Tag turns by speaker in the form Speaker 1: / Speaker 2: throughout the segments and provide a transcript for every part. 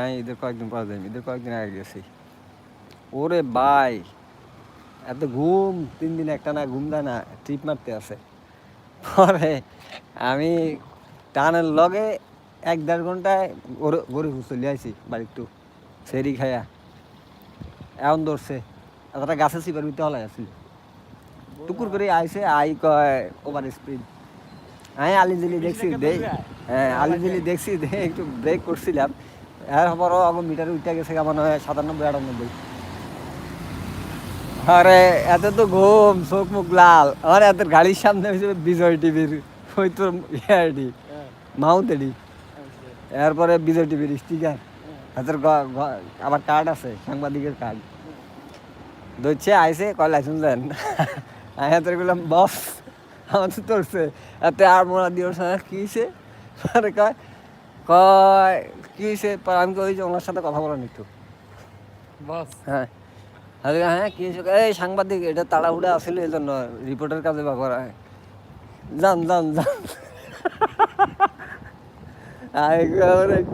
Speaker 1: হ্যাঁ কয়েকদিন পর যাই ঈদের কয়েকদিন আগে গেছি। ওরে ভাই, এত ঘুম, তিন দিন একটা না ঘুম দেয় না ট্রিপ মারতে আছে। পরে আমি টানের লগে এক দেড় ঘন্টায় গরু গরু চলে আইছি বাড়ি একটু সেরি খাইয়া। এমন ধরছে একটা গাছে চিপার ভিতরে হলাই আছিল টুকুর করে আইছে, আই কয় ওভার স্পিড আমি আলিজুলি দেখছি দে হ্যাঁ আলিজুলি দেখছি দে একটু ব্রেক করছিলাম। এর পরও এখন মিটার উঠে গেছে মনে হয় সাতানব্বই আটানব্বই। আরে এত তো ঘুম চোখ মুখ লাল। আমার এত গাড়ির সামনে হয়েছে বিজয় টিভির ওই তোর ইয়ারডি মাউন্টেডি এরপরে বিজয় টিভির স্টিকার। হাতের আবার কার্ড আছে সাংবাদিকের কার্ড। ধরছে আইসে কয় লাইসেন্স দেন? আমি হাতের বললাম বস আমার তো তোরছে এতে আর মোড়া দিয়ে কি পরে কয় কয় কি হয়েছে আমি যে ওনার সাথে কথা বলেন একটু।
Speaker 2: বস।
Speaker 1: হ্যাঁ। হ্যাঁ কি হয়েছে এই সাংবাদিক এটা তাড়াহুড়া আসলে এই জন্য রিপোর্টের কাজে ব্যবহার হয় যান যান যান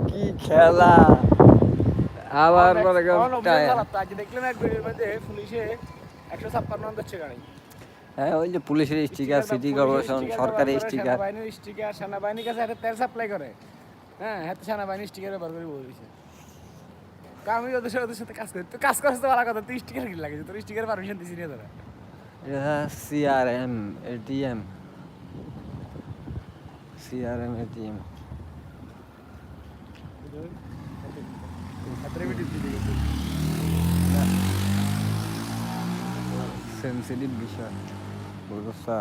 Speaker 1: কি খেলা। আবার
Speaker 2: মধ্যে পুলিশে একশো ছাপ্পান্ন দিচ্ছে গাড়ি।
Speaker 1: হ্যাঁ ওই যে পুলিশের স্টিকার সিটি কর্পোরেশন সরকারি স্টিকার।
Speaker 2: সেনাবাহিনীর স্টিকার সেনাবাহিনীর কাছে একটা তেল সাপ্লাই করে। হ্যাঁ হাতে সেনাবাহিনীর স্টিকার ব্যবহার করে বলে দিছে। আমি ওদের সাথে ওদের সাথে কাজ করি। তুই কাজ করতে তো ভালো কথা তুই স্টিকার কি লাগে। তোর স্টিকার পারমিশন দিছি না তোরা।
Speaker 1: CRM ATM CRM ATM sensitive বিষয়। বুঝছা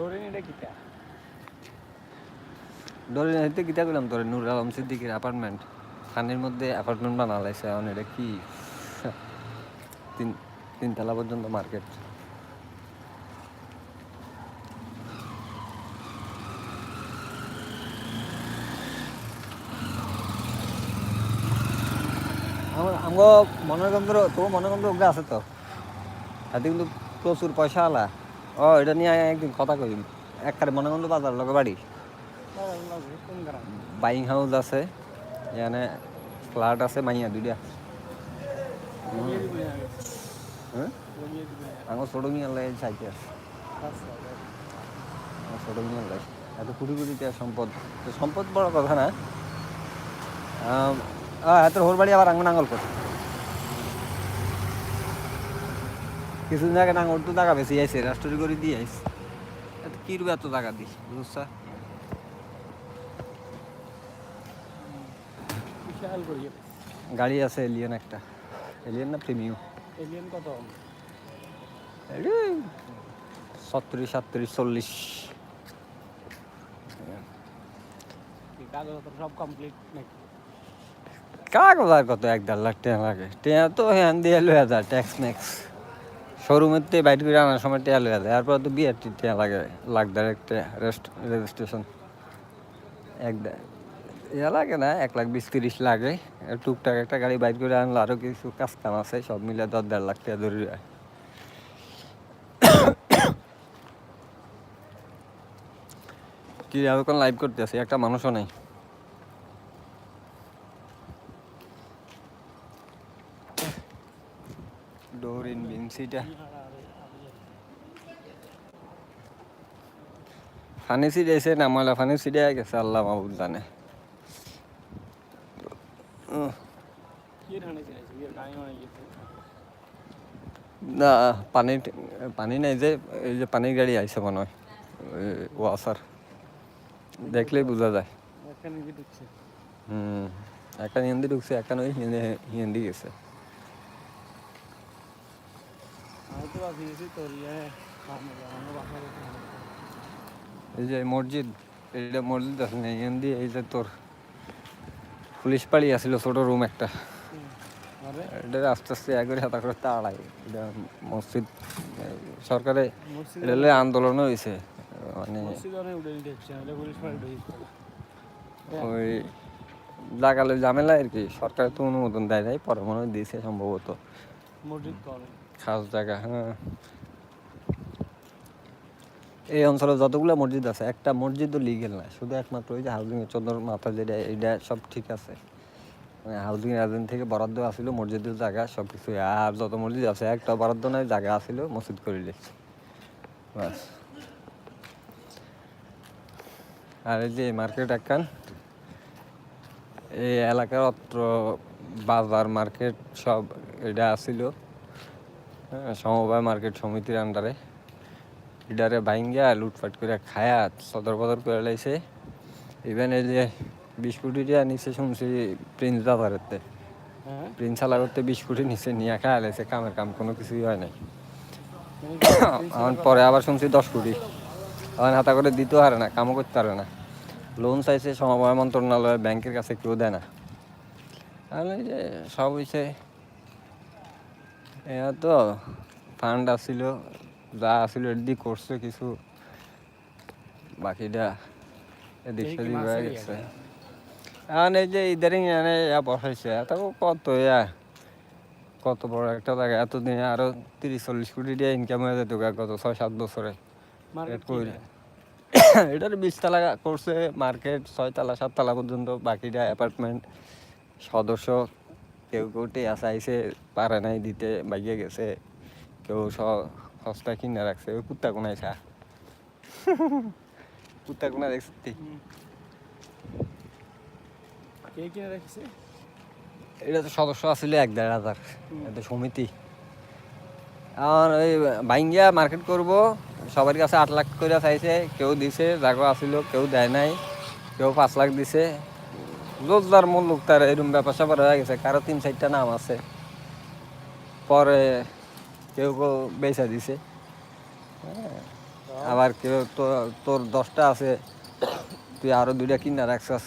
Speaker 2: ডোরেন এটা কিটা
Speaker 1: ধরে নিতে কিতা করলাম তোর নুর আলম সিদ্দিকের অ্যাপার্টমেন্ট খানের মধ্যে অ্যাপার্টমেন্ট বানালাইছে, এখন এটা কি? তিন, তিনতলা পর্যন্ত মার্কেট আমগো মনোরগন্ধ তো ওগা আছে তো হাতে কিন্তু প্রচুর পয়সা আলা ও, এটা নিয়ে একদিন কথা কইম। একবারে মনোরগন্ধ বাজার লগে বাড়ি। বাইং হাউস আছে, এখানে ফ্ল্যাট আছে, মাইয়া দুইটা। হ্যাঁ? আমার ছোট মিয়ার লাগে চাইতে আছে। আমার ছোট মিয়ার লাগে এত কোটি কোটি টাকা সম্পদ। সম্পদ বড় কথা না। এত হোর বাড়ি আবার আঙুন আঙল করে কিছুদিন আগে নাঙ্গল তো টাকা বেশি আইছে রাষ্ট্রী করে দিয়ে এত কি রূপে এত টাকা দিস বুঝছা? গাড়ি আছে এলিয়ন একটা। এলিয়ন না প্রিমিয়াম
Speaker 2: এলিয়েন কত?
Speaker 1: সত্তরিশ সাতত্রিশ চল্লিশ।
Speaker 2: সব কমপ্লিট নাকি?
Speaker 1: কাগজ আর কত? এক দেড় লাখ টাকা লাগে। টেয়া তো হ্যান দিয়ে লয়ে যায় ট্যাক্স ম্যাক্স শোরুমের বাইট করে আনার সময় টেয়া লয়ে যায়। এরপর তো বিয়ের টেয়া লাগে দেড়েক টেয়া রেস্ট রেজিস্ট্রেশন। এক ইয়া লাগে না, এক লাখ বিশ তিরিশ লাগে। টুকটাক একটা গাড়ি বাইট করে আনলে আরও কিছু কাজ কাম আছে, সব মিলে দশ দেড় লাখ টাকা ধরে যায়। কি কোন লাইভ করতে আছি একটা মানুষও নেই। ডোরিন বিনসিটা। ফানি এসে নামালা ফানি সিটে গেছে আল্লাহ মাহবুব জানে। না পানি পানি নাই যে এই যে পানির গাড়ি আইছে মনে হয় ওয়াসার দেখলেই বোঝা যায়।
Speaker 2: এখানে
Speaker 1: হুম একটা হিন্দি ঢুকছে একটা নয় হিন্দি গেছে
Speaker 2: আমি তো ভাবি গেছি তোর ইয়ে আমার বাসা
Speaker 1: এই যে মসজিদ এইটা মসজিদ আছে না এই যে তোর পুলিশ পাড়ি ছোট রুম একটা। এটা আস্তে আস্তে এক করে হাতা করে তাড়াই এটা মসজিদ সরকারে এটা আন্দোলনও হয়েছে মানে ওই লাগালে ঝামেলা আর কি সরকার তো অনুমোদন দেয় নাই পরে মনে হয় দিয়েছে সম্ভবত।
Speaker 2: মসজিদ
Speaker 1: খাস জায়গা হ্যাঁ। এই অঞ্চলে যতগুলো মসজিদ আছে, একটা মসজিদও লিগেল না শুধু একমাত্র ওই যে হাউজিং চন্দ্র মাথা যেটা এটা সব ঠিক আছে। মানে হাউজিং এজেন্ট থেকে বরাদ্দ আসিল, মসজিদের জায়গা সব কিছু আর যত মসজিদ আছে, একটা বরাদ্দ নাই, জায়গা আসিল মসজিদ করে দিচ্ছে বাস। আর এই যে মার্কেট একখান, এই এলাকার অত্র বাজার, মার্কেট সব এটা আসিল। সমবায় মার্কেট সমিতির আন্ডারে এটারে বাইঙ্গা লুটপাট করে খায়া সদর বদর করে লাইছে। ইভেন এই যে বিশ কোটি টাকা নিচে শুনছি প্রিন্স বাজারেতে
Speaker 2: হ্যাঁ।
Speaker 1: প্রিন্স আলা করতে বিশ কোটি নিচে নিয়ে খায়া লাইছে কামের কাম কোনো কিছুই হয় নাই। আমার পরে আবার শুনছি দশ কোটি। আমার হাতা করে দিতেও পারে না কামও করতে পারে না। লোন চাইছে সমবায় মন্ত্রণালয় ব্যাংকের কাছে কেউ দেয় না। তাহলে যে সব হয়েছে এরা তো ফান্ড আসছিল যা আসছিল এদিক করছে কিছু বাকিটা এদিক সেদিক হয়ে গেছে? এখন এই যে ইদারিং এনে ইয়া বসাইছে এত কত ইয়া কত বড় একটা জায়গা এতদিনে আরও তিরিশ চল্লিশ কোটি দিয়ে ইনকাম হয়ে যেত গত ছয় সাত বছরে। এটার বিশতলা করছে মার্কেট ছয়তলা সাততলা পর্যন্ত বাকিটা অ্যাপার্টমেন্ট সদস্য কেউ কেউ টেয়া চাইছে পারে নাই দিতে বাইকে গেছে। কেউ স- সস্তা কিনে রাখছে। ওই কুত্তা কোনায় চা কুত্তা কোনা দেখছি
Speaker 2: কে কিনে রাখছে?
Speaker 1: এটা তো সদস্য আসলে এক দেড় হাজার। এটা সমিতি। আর ওই বাইঙ্গিয়া মার্কেট করব। সবার কাছে আট লাখ করে চাইছে। কেউ দিছে জাগো আসিল কেউ দেয় নাই। কেউ পাঁচ লাখ দিছে। রোজগার মূল লোক তার এরকম ব্যাপার স্যাপার হয়ে গেছে, কারও তিন চারটা নাম আছে। পরে কেউ কেউ বেচা দিছে। হ্যাঁ। আবার কেউ তো, তোর দশটা আছে, তুই আরও দুইটা কিনা রাখছস।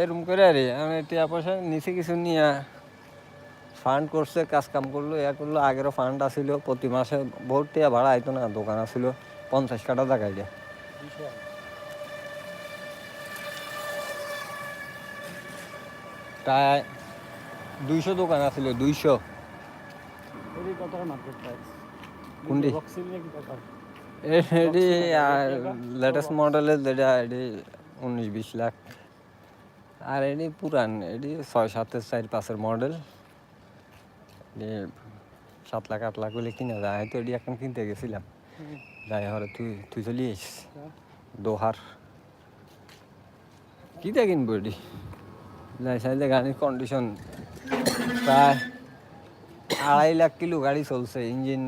Speaker 1: এরকম করে আরে আমি টিয়া পয়সা নিচে কিছু নিয়ে ফান্ড করছে, কাজ কাম করল, ইয়া করল, আগেরও ফান্ড আসিল প্রতি মাসে বহুত টিয়া ভাড়া আইতো না, দোকান আসিল পঞ্চাশ কাটা জায়গায় দিয়ে
Speaker 2: বিশাল
Speaker 1: প্রায় দুইশো দোকান আছিল দুইশো। কোনটি? এটি লেটেস্ট মডেলের যেটা এটি উনিশ বিশ লাখ। আর এটি পুরান এটি ছয় সাতের চার পাঁচের মডেল সাত লাখ আট লাখ হলে কিনা যায় হয়তো এটি এখন কিনতে গেছিলাম। যাই হরে তুই তুই চলি আইস। দোহার। কিটা কিনবো এটি? যাই চাইলে গাড়ির কন্ডিশন প্রায় আড়াই লাখ কিলো গাড়ি চলছে ইঞ্জিন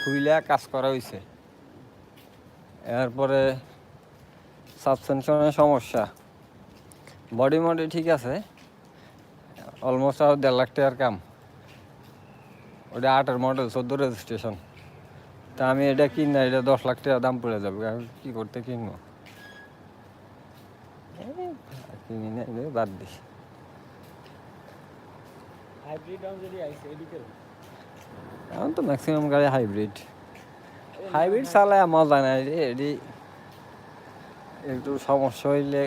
Speaker 1: খুইলা কাজ করা হয়েছে এরপরে সাসপেনশনের সমস্যা বডি মডি ঠিক আছে. অলমোস্ট আর দেড় লাখ টাকার কাম ওটা আটের মডেল চোদ্দ রেজিস্ট্রেশন তা আমি এটা কিন না এটা দশ লাখ টাকা দাম পড়ে যাবে আমি কি করতে কিনবো কিনি না বাদ দিস
Speaker 2: হাইব্রিড যদি আইছে এদিকে
Speaker 1: এখন তো ম্যাক্সিমাম গাড়ি হাইব্রিড হাইব্রিড চালায় মজা নাই। রে এটি একটু সমস্যা হইলে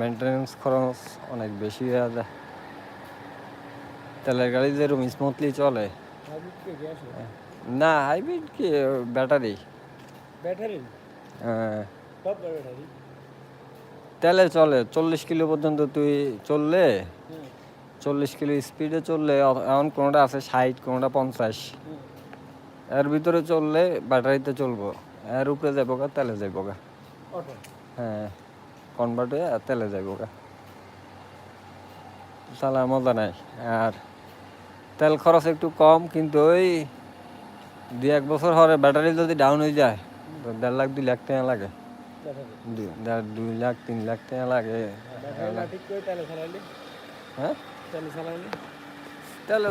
Speaker 1: মেনটেনেন্স খরচ অনেক বেশি হয়ে যায়। তেলের গাড়ি যেরকম স্মুথলি চলে। না হাইব্রিড কি ব্যাটারি
Speaker 2: ব্যাটারি টপ ব্যাটারি
Speaker 1: তেলে চলে চল্লিশ কিলো পর্যন্ত তুই চললে চল্লিশ কিলো স্পিডে চললে এখন কোনোটা আছে ষাট কোনোটা পঞ্চাশ। এর ভিতরে চললে ব্যাটারিতে চলবো। এর উপরে যাব গা তেলে যাব গা। হ্যাঁ কনভার্ট হয়ে আর তেলে যাব গা। চালার মজা নাই। আর তেল খরচ একটু কম কিন্তু ওই দুই এক বছর হরে ব্যাটারি যদি ডাউন হয়ে যায় দেড় লাখ দুই লাখ টাকা লাগে। দুই লাখ তিন লাখ টাকা লাগে। হ্যাঁ?
Speaker 2: তেলে চালাইলে
Speaker 1: তেলে